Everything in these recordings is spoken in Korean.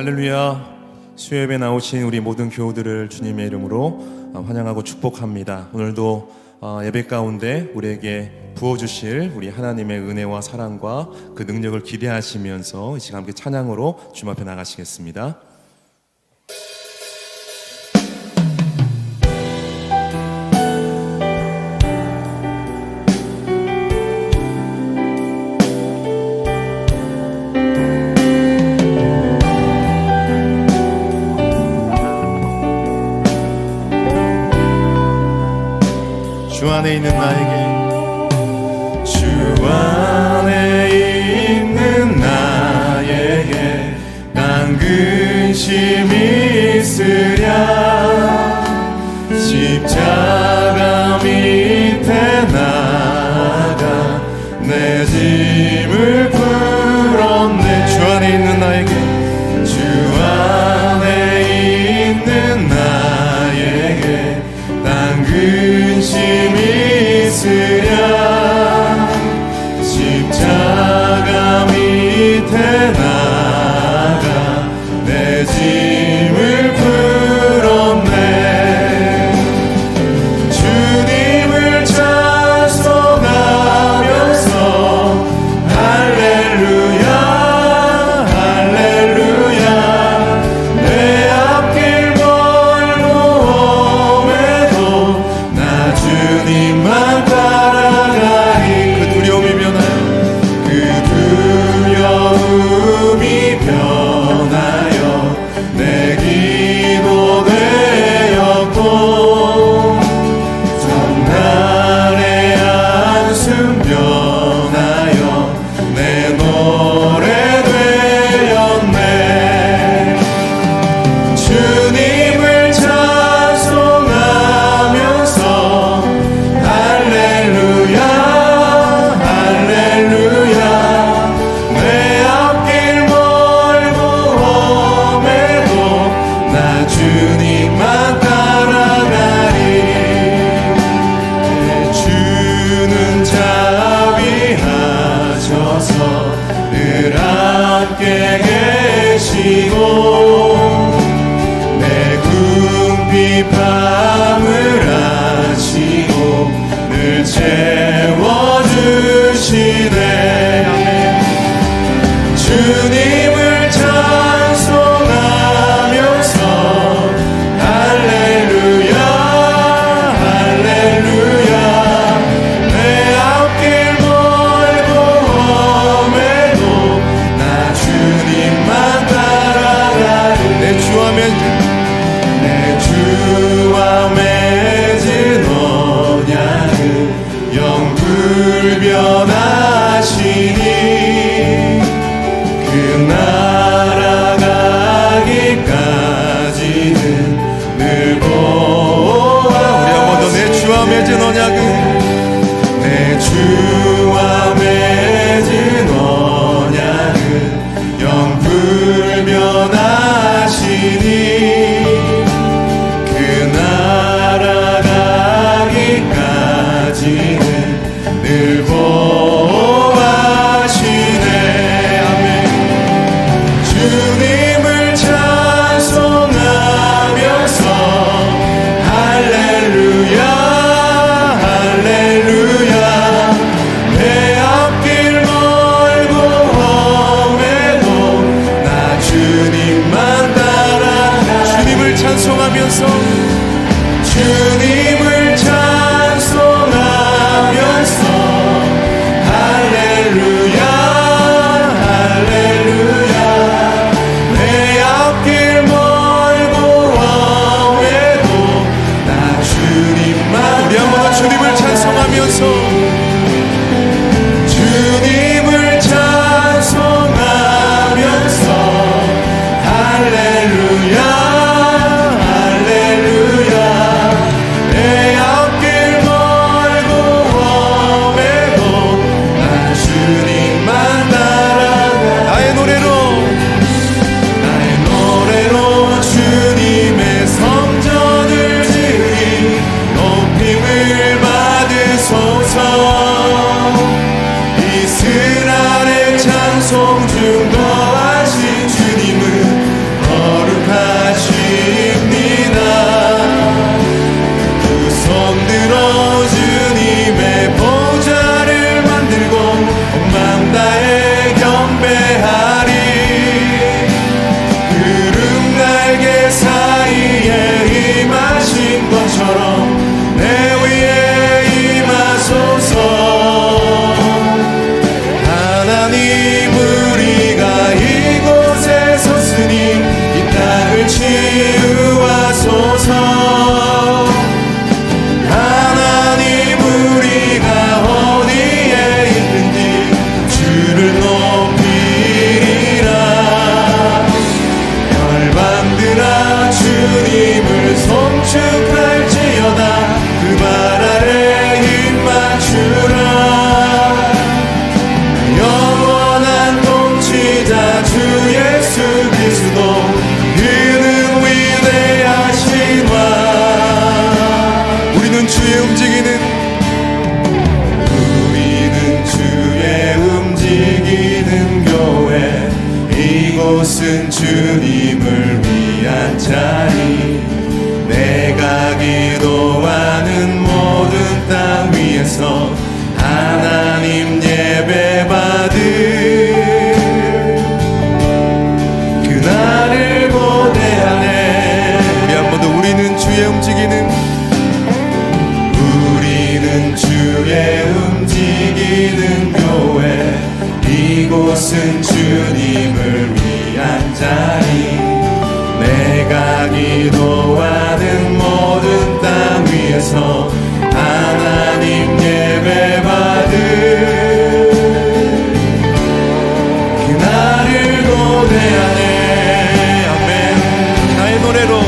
할렐루야. 수협에 나오신 우리 모든 교우들을 주님의 이름으로 어, 환영하고 축복합니다. 오늘도 어, 예배 가운데 우리에게 부어주실 우리 하나님의 은혜와 사랑과 그 능력을 기대하시면서 이 시간 함께 찬양으로 주 앞에 나가시겠습니다. 안에 있는 나에게 오셔서. 늘 함께 계시고 내 궁핍 밤을 아시고 늘 채워주시고 it 앞에서 하나님 예배 받을 그날을 노래하네 아멘. 나의 노래로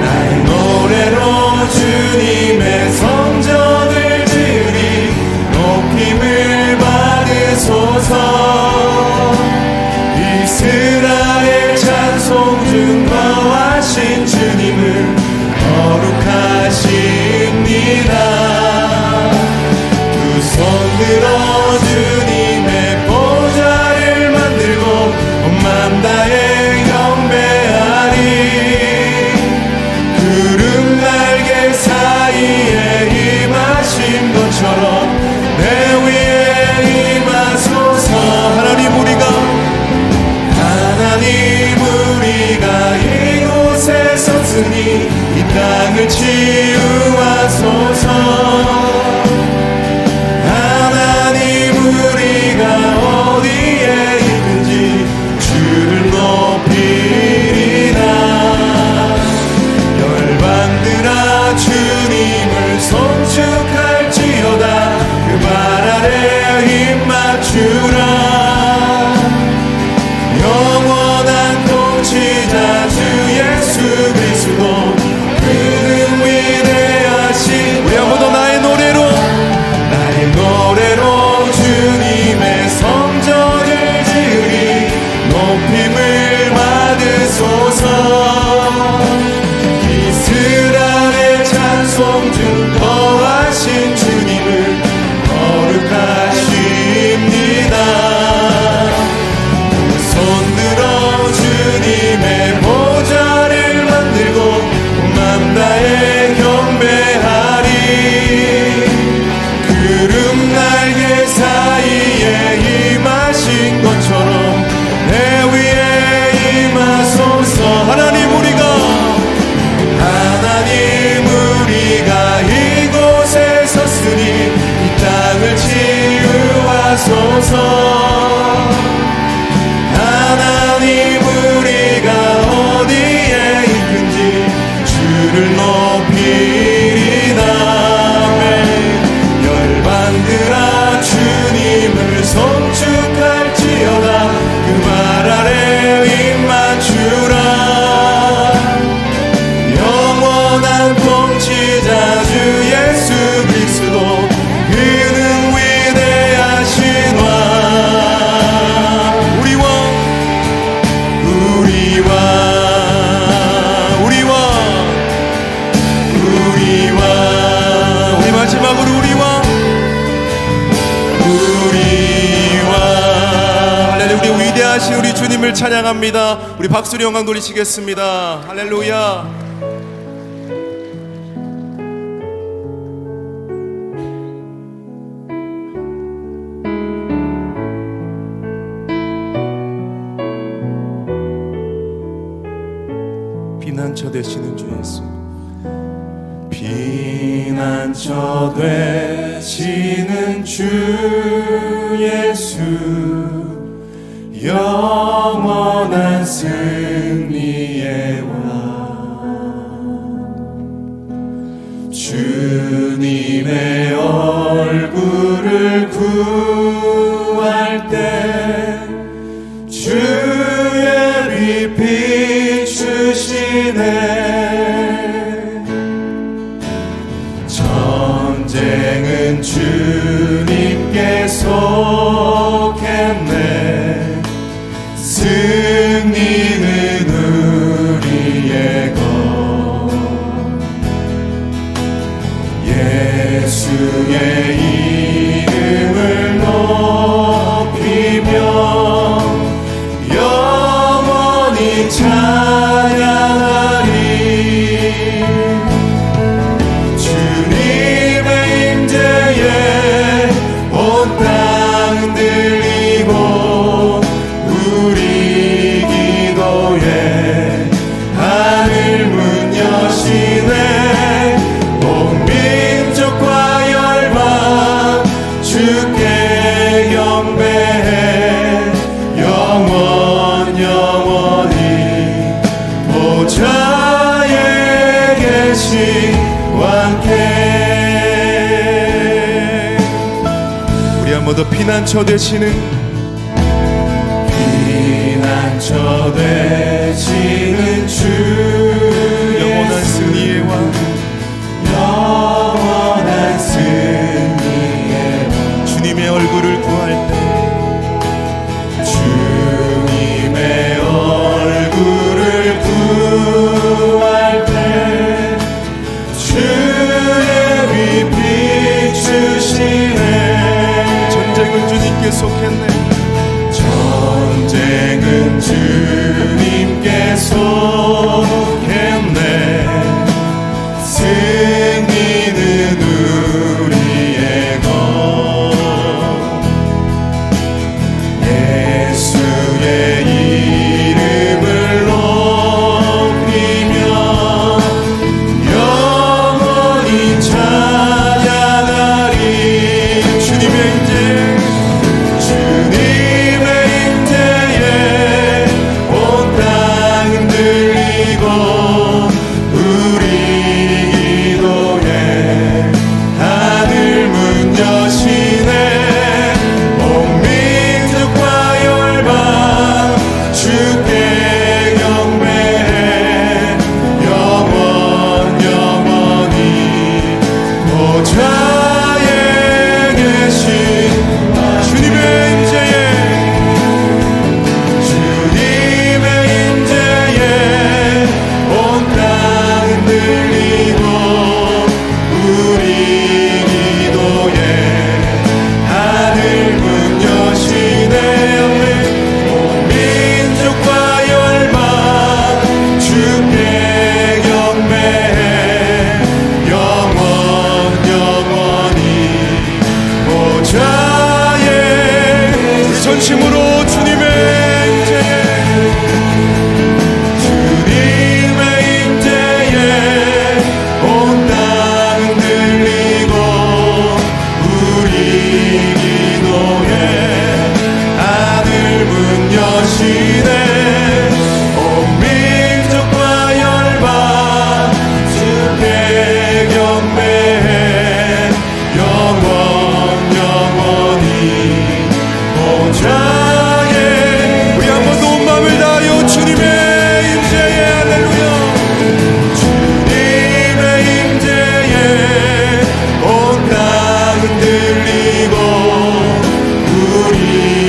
나의 노래로 주님의 성 그 손으로 땅을 치유하소서. 하나님을 찬양합니다. 우리 박수리 영광 돌리시겠습니다. 할렐루야. 비난처 되시는 주 예수 비난처 되시는 주 예수 영원한 승리의 왕. 주님의 얼굴을 구할 때 주의 빛이 주시네. 전쟁은 주님께서 한번 피난처 되시는 피난처 되시는 you.